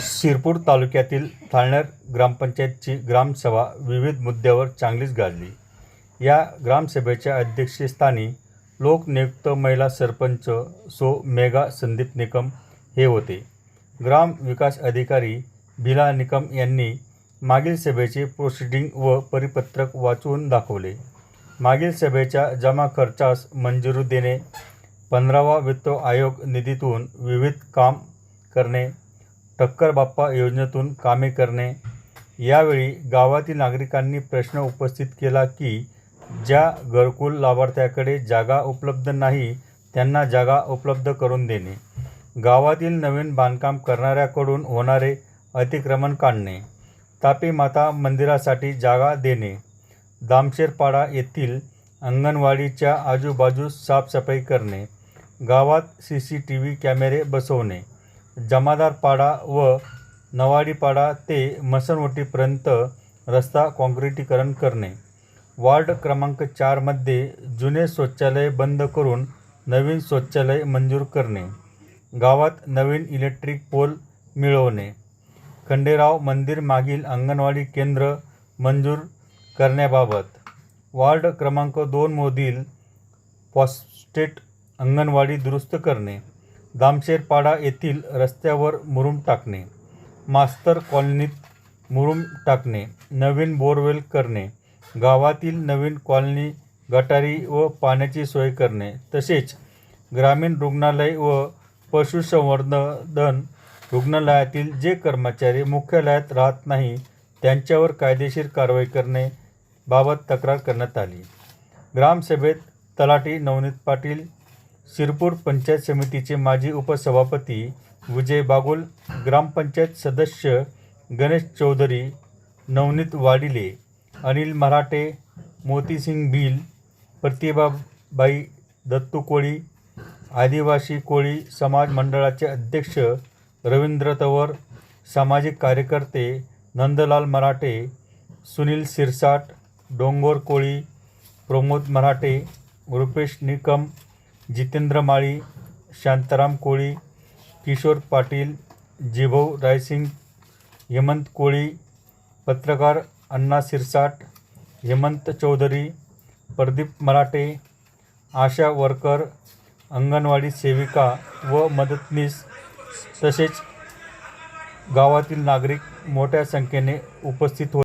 शिरपूर तालुक्यातील थाळनेर ग्रामपंचायतची ग्रामसभा विविध मुद्द्यावर चांगलीच गाजली. या ग्रामसभेच्या अध्यक्षस्थानी लोकनियुक्त महिला सरपंच सो मेघा संदीप निकम हे होते. ग्राम विकास अधिकारी भिला निकम यांनी मागील सभेचे प्रोसिडिंग व परिपत्रक वाचून दाखवले. मागील सभेच्या जमा खर्चास मंजुरी देणे पंधरावा वित्त आयोग निधीतून विविध काम करणे टक्कर बाप्पा योजनेतून कामे करणे. यावेळी गावातील नागरिकांनी प्रश्न उपस्थित केला की ज्या घरकुल लाभार्थ्याकडे जागा उपलब्ध नाही त्यांना जागा उपलब्ध करून देणे. गावातील नवीन बांधकाम करणाऱ्याकडून होणारे अतिक्रमण काढणे. तापी माता मंदिरासाठी जागा देणे. दामशेरपाडा येथील अंगणवाडीच्या आजूबाजूस साफसफाई करणे. गावात सी सी टी व्ही कॅमेरे बसवणे. जमादारपाडा व नवाडीपाडा ते मसनवटीपर्यंत रस्ता काँक्रिटीकरण करणे. वार्ड क्रमांक चारमध्ये जुने शौचालय बंद करून नवीन शौचालय मंजूर करणे. गावात नवीन इलेक्ट्रिक पोल मिळवणे. खंडेराव मंदिर मागील अंगणवाडी केंद्र मंजूर करण्याबाबत. वार्ड क्रमांक दोनमधील फॉस्टेट अंगणवाडी दुरुस्त करणे. दामशेरपाडा येथील रस्त्यावर मुरुम टाकणे. मास्तर कॉलनीत मुरुम टाकणे. नवीन बोरवेल करणे. गावातील नवीन कॉलनी गटारी व पाण्याची सोय करणे. तसेच ग्रामीण रुग्णालय व पशुसंवर्धन रुग्णालयातील जे कर्मचारी मुख्यालयात राहत नाही त्यांच्यावर कायदेशीर कारवाई करणे बाबत तक्रार करण्यात आली. ग्रामसभेत तलाठी नवनीत पाटील शिरपूर पंचायत समितीचे माजी उपसभापती विजय बागुल ग्रामपंचायत सदस्य गणेश चौधरी नवनीत वाडिले अनिल मराठे मोतीसिंग भील प्रतिभाबाई दत्तू कोळी आदिवासी कोळी समाज मंडळाचे अध्यक्ष रवींद्र तवर सामाजिक कार्यकर्ते नंदलाल मराठे सुनील सिरसाट डोंगर कोळी प्रमोद मराठे रुपेश निकम जितेंद्र माळी शांताराम कोळी किशोर पाटील जिभाऊ रायसिंग हेमंत कोळी पत्रकार अण्णा सिरसाट हेमंत चौधरी प्रदीप मराठे आशा वर्कर अंगणवाडी सेविका व मदतनीस तसेच गावातील नागरिक मोठ्या संख्येने उपस्थित होते.